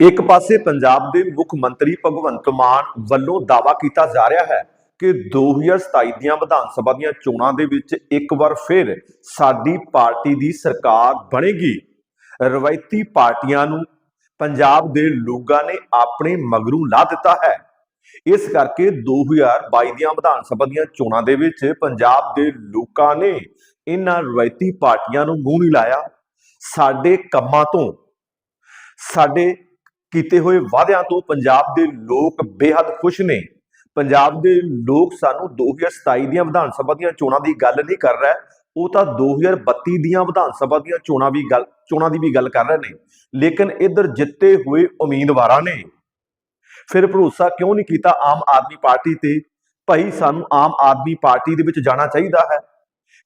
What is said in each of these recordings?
ਇੱਕ ਪਾਸੇ ਪੰਜਾਬ ਦੇ ਮੁੱਖ ਮੰਤਰੀ ਭਗਵੰਤ ਮਾਨ ਵੱਲੋਂ ਦਾਅਵਾ ਕੀਤਾ ਜਾ ਰਿਹਾ ਹੈ ਕਿ 2027 ਦੀਆਂ ਵਿਧਾਨ ਸਭਾ ਦੀਆਂ ਚੋਣਾਂ ਦੇ ਵਿੱਚ ਇੱਕ ਵਾਰ ਫਿਰ ਸਾਡੀ ਪਾਰਟੀ ਦੀ ਸਰਕਾਰ ਬਣੇਗੀ। ਰਵਾਇਤੀ ਪਾਰਟੀਆਂ ਨੂੰ ਪੰਜਾਬ ਦੇ ਲੋਕਾਂ ਨੇ ਆਪਣੇ ਮਗਰੂ ਲਾ ਦਿੱਤਾ ਹੈ। ਇਸ ਕਰਕੇ 2022 ਦੀਆਂ ਵਿਧਾਨ ਸਭਾ ਦੀਆਂ ਚੋਣਾਂ ਦੇ ਵਿੱਚ ਪੰਜਾਬ ਦੇ ਲੋਕਾਂ ਨੇ ਇਹਨਾਂ ਰਵਾਇਤੀ ਪਾਰਟੀਆਂ ਨੂੰ ਮੂੰਹ ਨਹੀਂ ਲਾਇਆ। ਸਾਡੇ ਕੰਮਾਂ ਤੋਂ, ਸਾਡੇ ਕੀਤੇ ਹੋਏ ਵਾਅਦਿਆਂ ਤੋਂ ਪੰਜਾਬ ਦੇ ਲੋਕ ਬੇहद ਖੁਸ਼ ਨੇ। ਪੰਜਾਬ ਦੇ ਲੋਕ ਸਾਨੂੰ 2027 ਦੀਆਂ ਵਿਧਾਨ ਸਭਾ ਦੀਆਂ ਚੋਣਾਂ ਦੀ ਗੱਲ ਨਹੀਂ ਕਰ ਰਿਹਾ, ਉਹ ਤਾਂ 2032 ਦੀਆਂ ਵਿਧਾਨ ਸਭਾ ਦੀਆਂ ਚੋਣਾਂ ਵੀ ਗੱਲ, ਚੋਣਾਂ ਦੀ ਵੀ ਗੱਲ ਕਰ ਰਹੇ ਨੇ। ਲੇਕਿਨ ਇੱਧਰ ਜਿੱਤੇ ਹੋਏ ਉਮੀਦਵਾਰਾਂ ਨੇ। ਫਿਰ ਭਰੋਸਾ ਕਿਉਂ ਨਹੀਂ ਕੀਤਾ ਆਮ ਆਦਮੀ ਪਾਰਟੀ ਤੇ? ਭਾਈ ਸਾਨੂੰ ਆਮ ਆਦਮੀ ਪਾਰਟੀ ਦੇ ਵਿੱਚ ਜਾਣਾ ਚਾਹੀਦਾ ਹੈ।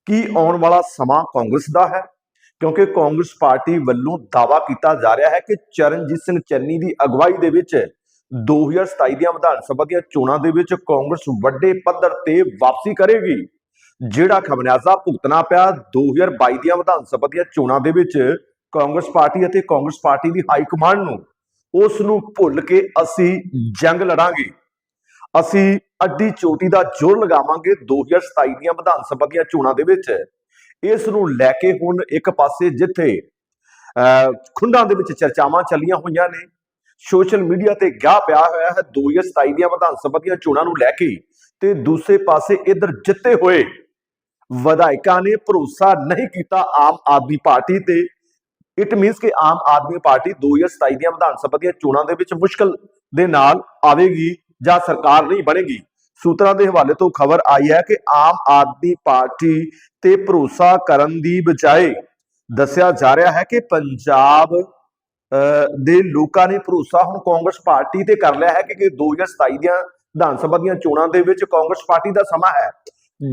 ਕੀ ਆਉਣ ਵਾਲਾ ਸਮਾਂ ਕਾਂਗਰਸ ਦਾ ਹੈ? ਕਿਉਂਕਿ ਕਾਂਗਰਸ ਪਾਰਟੀ ਵੱਲੋਂ ਦਾਅਵਾ ਕੀਤਾ ਜਾ ਰਿਹਾ ਹੈ ਕਿ ਚਰਨਜੀਤ ਸਿੰਘ ਚੰਨੀ ਦੀ ਅਗਵਾਈ ਦੇ ਵਿੱਚ 2027 ਦੀਆਂ ਵਿਧਾਨ ਸਭਾ ਦੀਆਂ ਚੋਣਾਂ ਦੇ ਵਿੱਚ ਕਾਂਗਰਸ ਵੱਡੇ ਪੱਧਰ ਤੇ ਵਾਪਸੀ ਕਰੇਗੀ। ਜਿਹੜਾ ਖਮਿਆਜ਼ਾ ਭੁਗਤਣਾ ਪਿਆ 2022 ਦੀਆਂ ਵਿਧਾਨ ਸਭਾ ਦੀਆਂ ਚੋਣਾਂ ਦੇ ਵਿੱਚ ਕਾਂਗਰਸ ਪਾਰਟੀ ਅਤੇ ਕਾਂਗਰਸ ਪਾਰਟੀ ਦੀ ਹਾਈ ਕਮਾਂਡ ਨੂੰ ਉਸ ਨੂੰ ਭੁੱਲ ਕੇ ਅਸੀਂ ਜੰਗ ਲੜਾਂਗੇ। ਅਸੀਂ ਅੱਡੀ ਚੋਟੀ ਦਾ ਜ਼ੋਰ ਲਗਾਵਾਂਗੇ 2027 ਦੀਆਂ ਵਿਧਾਨ ਸਭਾ ਦੀਆਂ ਚੋਣਾਂ ਦੇ ਵਿੱਚ। ਇਸ ਨੂੰ ਲੈ ਕੇ ਹੁਣ ਇੱਕ ਪਾਸੇ ਜਿੱਥੇ ਅਹ, ਖੁੰਡਾਂ ਦੇ ਵਿੱਚ ਚਰਚਾਵਾਂ ਚੱਲੀਆਂ ਹੋਈਆਂ ਨੇ ਸੋਸ਼ਲ ਮੀਡੀਆ ਤੇ ਗਾਹ ਪਿਆ ਹੋਇਆ ਹੈ 2027 ਦੀਆਂ ਵਿਧਾਨ ਸਭਾ ਦੀਆਂ ਚੋਣਾਂ ਨੂੰ ਲੈ ਕੇ ਤੇ ਦੂਸਰੇ ਪਾਸੇ ਇਧਰ ਜਿੱਤੇ ਹੋਏ ਵਿਧਾਇਕਾਂ ਨੇ ਭਰੋਸਾ ਨਹੀਂ ਕੀਤਾ ਆਮ ਆਦਮੀ ਪਾਰਟੀ ਤੇ। ਇਟ ਮੀਨਸ ਕਿ ਆਮ ਆਦਮੀ ਪਾਰਟੀ 2027 ਦੀਆਂ ਵਿਧਾਨ ਸਭਾ ਦੀਆਂ ਚੋਣਾਂ ਦੇ ਵਿੱਚ ਮੁਸ਼ਕਲ ਦੇ ਨਾਲ ਆਵੇਗੀ ਜਾਂ ਸਰਕਾਰ ਨਹੀਂ ਬਣੇਗੀ। ਸੂਤਰਾਂ ਦੇ ਹਵਾਲੇ ਤੋਂ ਖਬਰ ਆਈ ਹੈ ਕਿ ਆਮ ਆਦਮੀ ਪਾਰਟੀ ਤੇ ਭਰੋਸਾ ਕਰਨ ਦੀ ਬਜਾਏ ਦੱਸਿਆ ਜਾ ਰਿਹਾ ਹੈ ਕਿ ਪੰਜਾਬ ਦੇ ਲੋਕਾਂ ਨੇ ਭਰੋਸਾ ਹੁਣ ਕਾਂਗਰਸ ਪਾਰਟੀ ਤੇ ਕਰ ਲਿਆ ਹੈ ਕਿ 2027 ਦੀਆਂ ਵਿਧਾਨ ਸਭਾ ਦੀਆਂ ਚੋਣਾਂ ਦੇ ਵਿੱਚ ਕਾਂਗਰਸ ਪਾਰਟੀ ਦਾ ਸਮਾਂ ਹੈ।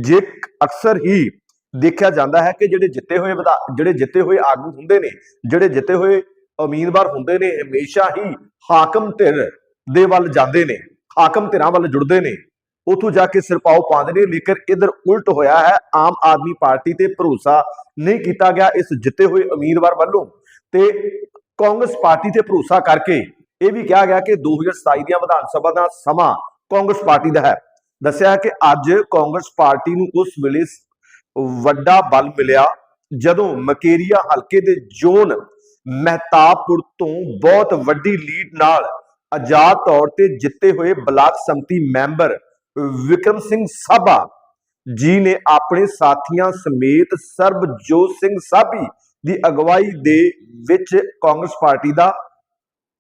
ਜੇ ਅਕਸਰ ਹੀ ਦੇਖਿਆ ਜਾਂਦਾ ਹੈ ਕਿ ਜਿਹੜੇ ਜਿੱਤੇ ਹੋਏ ਵਿਧਾ- ਜਿਹੜੇ ਜਿੱਤੇ ਹੋਏ ਆਗੂ ਹੁੰਦੇ ਨੇ, ਜਿਹੜੇ ਜਿੱਤੇ ਹੋਏ ਉਮੀਦਵਾਰ ਹੁੰਦੇ ਨੇ, ਹਮੇਸ਼ਾ ਹੀ ਹਾਕਮ ਧਿਰ ਦੇ ਵੱਲ ਜਾਂਦੇ ਨੇ, ਹਾਕਮ ਧਿਰਾਂ ਵੱਲ ਜੁੜਦੇ ਨੇ। ਉਥੋਂ ਜਾ ਕੇ ਸਿਰਪਾਉ ਪਾਉਂਦੇ ਨੇ, ਲੇਕਿਨ ਇਧਰ ਉਲਟ ਹੋਇਆ ਹੈ, ਆਮ ਆਦਮੀ ਪਾਰਟੀ ਤੇ ਭਰੋਸਾ ਨਹੀਂ ਕੀਤਾ ਗਿਆ ਇਸ ਜਿੱਤੇ ਹੋਏ ਉਮੀਦਵਾਰ ਵੱਲੋਂ। ਤੇ ਕਾਂਗਰਸ ਪਾਰਟੀ ਤੇ ਭਰੋਸਾ ਕਰਕੇ ਇਹ ਵੀ ਕਿਹਾ ਗਿਆ ਕਿ 2027 ਦੀਆਂ ਵਿਧਾਨ ਸਭਾ ਦਾ ਸਮਾਂ ਕਾਂਗਰਸ ਪਾਰਟੀ ਦਾ ਹੈ। ਦੱਸਿਆ ਹੈ ਕਿ ਅੱਜ ਕਾਂਗਰਸ ਪਾਰਟੀ ਨੂੰ ਉਸ ਵੇਲੇ ਵੱਡਾ ਬਲ ਮਿਲਿਆ, ਜਦੋਂ ਮਕੇਰੀਆ ਹਲਕੇ ਦੇ ਜ਼ੋਨ ਮਹਿਤਾਬਪੁਰ ਤੋਂ ਬਹੁਤ ਵੱਡੀ ਲੀਡ ਨਾਲ ਆਜ਼ਾਦ ਤੌਰ ਤੇ ਜਿੱਤੇ ਹੋਏ ਬਲਾਕ ਸੰਮਤੀ ਮੈਂਬਰ ਵਿਕਰਮ ਸਿੰਘ ਸਾਬਾ ਜੀ ਨੇ ਆਪਣੇ ਸਾਥੀਆਂ ਸਮੇਤ ਸਰਬਜੋਤ ਸਿੰਘ ਸਾਬੀ ਦੀ ਅਗਵਾਈ ਦੇ ਵਿੱਚ ਕਾਂਗਰਸ ਪਾਰਟੀ ਦਾ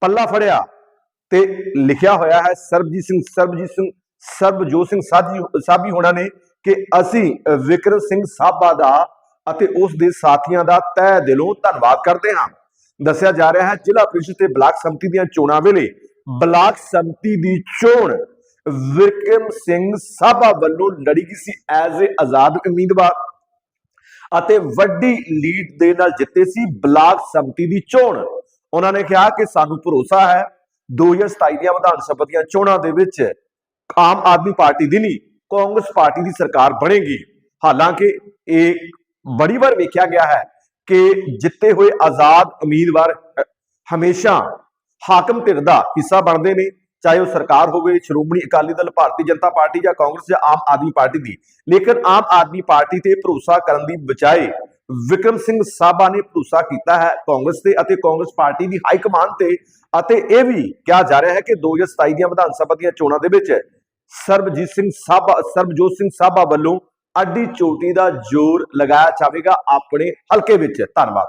ਪੱਲਾ ਫੜਿਆ ਤੇ ਲਿਖਿਆ ਹੋਇਆ ਹੈ, ਸਰਬਜੀਤ ਸਿੰਘ ਸਰਬਜੀਤ ਸਿੰਘ, ਸਰਬਜੋਤ ਸਿੰਘ ਸਾਜੀ, ਸਾਬੀ ਹੋਣਾ ਨੇ ਕਿ ਅਸੀਂ ਵਿਕਰਮ ਸਿੰਘ ਸਾਬਾ ਦਾ ਅਤੇ ਉਸ ਦੇ ਸਾਥੀਆਂ ਦਾ ਤਹਿ ਦਿਲੋਂ ਧੰਨਵਾਦ ਕਰਦੇ ਹਾਂ। ਦੱਸਿਆ ਜਾ ਰਿਹਾ ਹੈ, ਜ਼ਿਲ੍ਹਾ ਪ੍ਰੀਸ਼ਦ ਤੇ ਬਲਾਕ ਸੰਮਤੀ ਦੀਆਂ ਚੋਣਾਂ ਵੇਲੇ ਬਲਾਕ ਸੰਮਤੀ ਦੀ ਚੋਣ ਵਿਕਰਮ ਸਿੰਘ ਸਾਬਾ ਵੱਲੋਂ ਲੜੀ ਗਈ ਸੀ ਐਜ਼ ਏ ਆਜ਼ਾਦ ਉਮੀਦਵਾਰ ਅਤੇ ਵੱਡੀ ਲੀਡ ਦੇ ਨਾਲ ਜਿੱਤੇ ਸੀ ਬਲਾਕ ਸੰਮਤੀ ਦੀ ਚੋਣ। ਉਹਨਾਂ ਨੇ ਕਿਹਾ ਕਿ ਸਾਨੂੰ ਭਰੋਸਾ ਹੈ 2027 ਦੀਆਂ ਵਿਧਾਨ ਸਭਾ ਦੀਆਂ ਚੋਣਾਂ ਦੇ ਵਿੱਚ ਆਮ ਆਦਮੀ ਪਾਰਟੀ ਦੀ ਨਹੀਂ, ਕਾਂਗਰਸ ਪਾਰਟੀ ਦੀ ਸਰਕਾਰ ਬਣੇਗੀ। ਹਾਲਾਂਕਿ ਇਹ ਬੜੀ ਵਾਰ ਵੇਖਿਆ ਗਿਆ ਹੈ ਕਿ ਜਿੱਤੇ ਹੋਏ ਆਜ਼ਾਦ ਉਮੀਦਵਾਰ ਹਮੇਸ਼ਾ ਹਾਕਮ ਧਿਰ ਦਾ ਹਿੱਸਾ ਬਣਦੇ ਨੇ। ਚਾਹੇ ਉਹ ਸਰਕਾਰ ਹੋਵੇ, ਸ਼੍ਰੋਮਣੀ ਅਕਾਲੀ ਦਲ, ਭਾਰਤੀ ਜਨਤਾ ਪਾਰਟੀ ਜਾਂ ਕਾਂਗਰਸ ਜਾਂ ਆਮ ਆਦਮੀ ਪਾਰਟੀ ਦੀ। ਲੇਕਿਨ ਆਮ ਆਦਮੀ ਪਾਰਟੀ ਤੇ ਭਰੋਸਾ ਕਰਨ ਦੀ ਬਜਾਏ ਵਿਕਰਮ ਸਿੰਘ ਸਾਬਾ ਨੇ ਭਰੋਸਾ ਕੀਤਾ ਹੈ ਕਾਂਗਰਸ ਤੇ ਅਤੇ ਕਾਂਗਰਸ ਪਾਰਟੀ ਦੀ ਹਾਈ ਕਮਾਂਡ ਤੇ। ਅਤੇ ਇਹ ਵੀ ਕਿਹਾ ਜਾ ਰਿਹਾ ਹੈ ਕਿ 2027 ਦੀਆਂ ਵਿਧਾਨ ਸਭਾ ਦੀਆਂ ਚੋਣਾਂ ਦੇ ਵਿੱਚ ਸਰਬਜੀਤ ਸਿੰਘ ਸਾਬਾ, ਸਰਬਜੋਤ ਸਿੰਘ ਸਾਬਾ ਵੱਲੋਂ ਅੱਡੀ ਚੋਟੀ ਦਾ ਜ਼ੋਰ ਲਗਾਇਆ ਜਾਵੇਗਾ। ਆਪਣੇ ਹਲਕੇ ਵਿੱਚ ਧੰਨਵਾਦ।